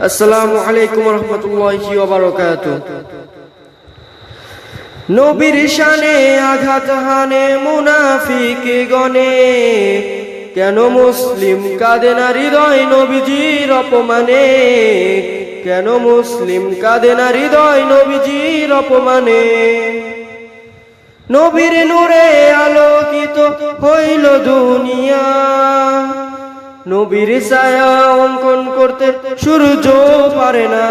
আসসালামু আলাইকুম রহমতুল্লাহি ওবারকাত নবীর শানে আঘাত হানে মুনাফিক গনে, কেন মুসলিম কাঁদে না হৃদয় নবীজির অপমানে? কেন মুসলিম কাঁদে না হৃদয় নবীজির অপমানে? নবীর নূরে আলোকিত হইল দুনিয়া। নবীর ছায়া অঙ্কন করতে সূর্য পারে না।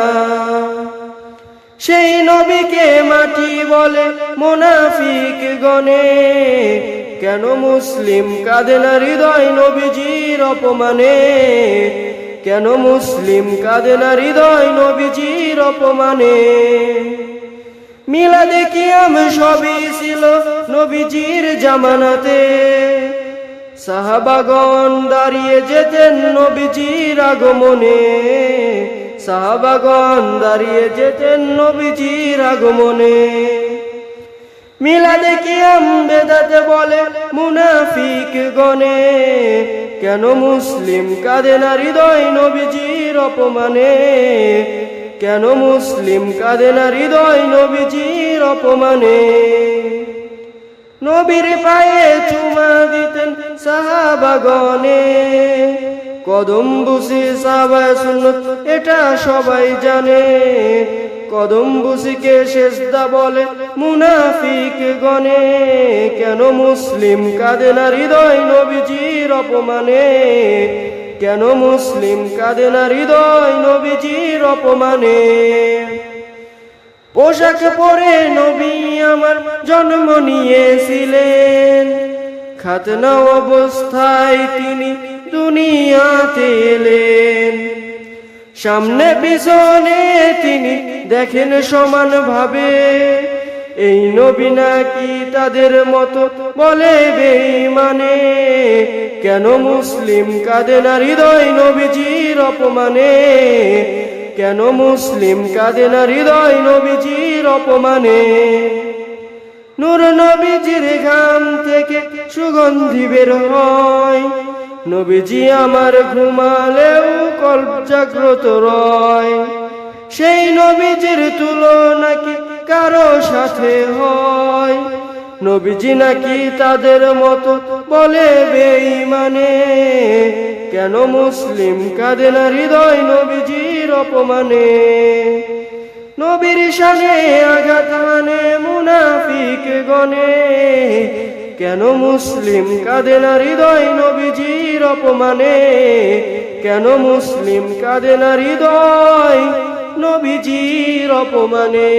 সেই নবীকে মাটি বলে মোনাফিক গনে কেন মুসলিম কাঁদে না হৃদয় নবীজির অপমানে? কেন মুসলিম কাঁদে না হৃদয় নবীজির অপমানে? মিলা দেখি আমি সবই ছিল নবীজির জামানাতে। সাহাবাগন দাঁড়িয়ে যেতেন নবীজির আগমনে। সাহাবাগন দাঁড়িয়ে যেতেন নবীজির আগমনে। মিলা দেখি বেদাতে বলে মুনাফিক গনে কেন মুসলিম কাঁদে না হৃদয় নবীজির অপমানে? কেন মুসলিম কাঁদে না হৃদয় নবীজির অপমানে? নবীর পায়ে চুমা দিতেন সাহাবাগনে কদম বুসি সাহাবা সুন্নত, এটা সবাই জানে। কদম বুসিকে শেষদা বলে মুনাফিক গনে কেন মুসলিম কাঁদে না হৃদয় নবীজির অপমানে? কেন মুসলিম কাঁদে না হৃদয় নবীজির অপমানে? পোশাক পরে নবী আমার জন্ম নিয়েছিলেন। খাতনা অবস্থায় তিনি দুনিয়াতে এলেন। সামনে পিছনে তিনি দেখেন সমান ভাবে এই নবী নাকি তাদের মতো বলে বেঈমানে। কেন মুসলিম কাঁদে না হৃদয় নবীজির অপমানে? কেন মুসলিম কাঁদে না হৃদয় নবীজির অপমানে? নূর নবীজির ঘাম থেকে সুগন্ধি বের হয়। নবীজি আমার ঘুমালেও কল্প জাগ্রত রয়। সেই নবীজির তুলনা নাকি কারও সাথে হয়? নবীজি নাকি তাদের মতো বলে বেঈমানে? কেন মুসলিম কাঁদে না হৃদয় নবীজির অপমানে? নবীর শানে আঘাত মুনাফিক গনে কেন মুসলিম কাঁদে না হৃদয় নবীজির অপমানে? কেন মুসলিম কাঁদে না হৃদয় নবীজির অপমানে?